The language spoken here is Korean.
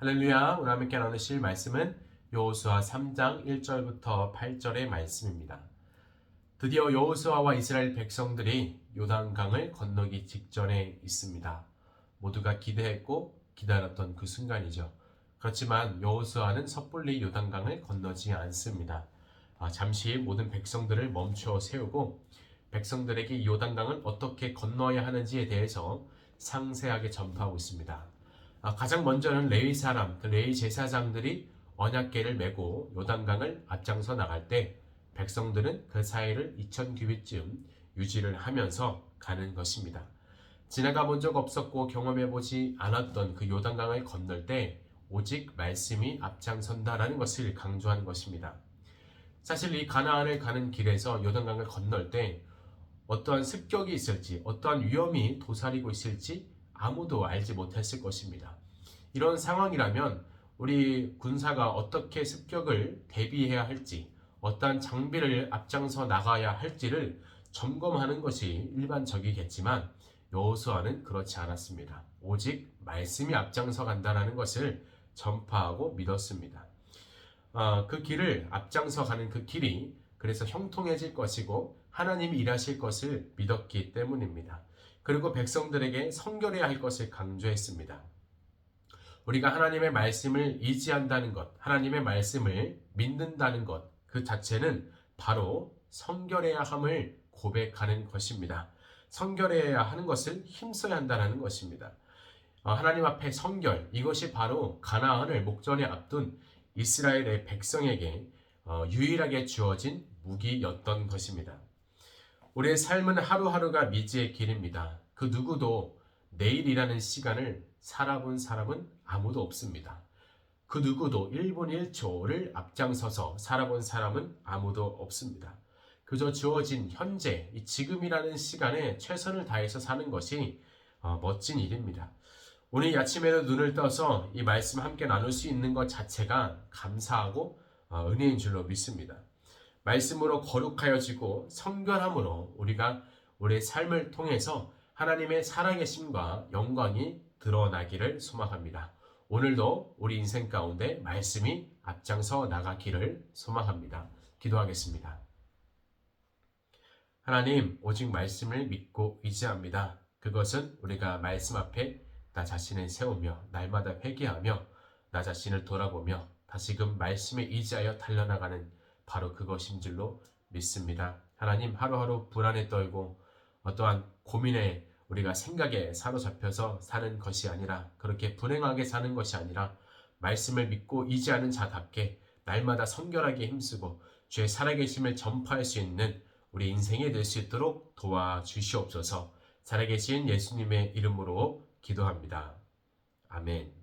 할렐루야. 오늘 함께 나누실 말씀은 여호수아 3장 1절부터 8절의 말씀입니다. 드디어 여호수아와 이스라엘 백성들이 요단강을 건너기 직전에 있습니다. 모두가 기대했고 기다렸던 그 순간이죠. 그렇지만 여호수아는 섣불리 요단강을 건너지 않습니다. 아, 잠시 모든 백성들을 멈춰 세우고 백성들에게 이 요단강을 어떻게 건너야 하는지에 대해서 상세하게 전파하고 있습니다. 아, 가장 먼저는 레위 사람, 그 레위 제사장들이 언약궤를 메고 요단강을 앞장서 나갈 때 백성들은 그 사이를 2천 규빗쯤 유지를 하면서 가는 것입니다. 지나가 본 적 없었고 경험해 보지 않았던 그 요단강을 건널 때 오직 말씀이 앞장선다라는 것을 강조하는 것입니다. 사실 이 가나안을 가는 길에서 요단강을 건널 때 어떠한 습격이 있을지, 어떠한 위험이 도사리고 있을지 아무도 알지 못했을 것입니다. 이런 상황이라면 우리 군사가 어떻게 습격을 대비해야 할지, 어떠한 장비를 앞장서 나가야 할지를 점검하는 것이 일반적이겠지만 여호수아는 그렇지 않았습니다. 오직 말씀이 앞장서 간다라는 것을 전파하고 믿었습니다. 아, 그 길을 앞장서 가는 그 길이 그래서 형통해질 것이고 하나님이 일하실 것을 믿었기 때문입니다. 그리고 백성들에게 성결해야 할 것을 강조했습니다. 우리가 하나님의 말씀을 의지한다는 것, 하나님의 말씀을 믿는다는 것, 그 자체는 바로 성결해야 함을 고백하는 것입니다. 성결해야 하는 것을 힘써야 한다는 것입니다. 어, 하나님 앞에 성결, 이것이 바로 가나안을 목전에 앞둔 이스라엘의 백성에게 어, 유일하게 주어진 무기였던 것입니다. 우리의 삶은 하루하루가 미지의 길입니다. 그 누구도 내일이라는 시간을 살아본 사람은 아무도 없습니다. 그 누구도 1분 1초를 앞장서서 살아본 사람은 아무도 없습니다. 그저 주어진 현재, 이 지금이라는 시간에 최선을 다해서 사는 것이 어, 멋진 일입니다. 오늘 이 아침에도 눈을 떠서 이 말씀 함께 나눌 수 있는 것 자체가 감사하고 어, 은혜인 줄로 믿습니다. 말씀으로 거룩하여지고 성결함으로 우리가 우리의 삶을 통해서 하나님의 살아계심과 영광이 드러나기를 소망합니다. 오늘도 우리 인생 가운데 말씀이 앞장서 나가기를 소망합니다. 기도하겠습니다. 하나님, 오직 말씀을 믿고 의지합니다. 그것은 우리가 말씀 앞에 나 자신을 세우며 날마다 회개하며 나 자신을 돌아보며 다시금 말씀에 의지하여 달려나가는 바로 그것인 줄로 믿습니다. 하나님 하루하루 불안에 떨고 어떠한 고민에 우리가 생각에 사로잡혀서 사는 것이 아니라 그렇게 불행하게 사는 것이 아니라 말씀을 믿고 의지하는 자답게 날마다 성결하게 힘쓰고 주의 살아계심을 전파할 수 있는 우리 인생이 될 수 있도록 도와주시옵소서 살아계신 예수님의 이름으로 기도합니다. 아멘.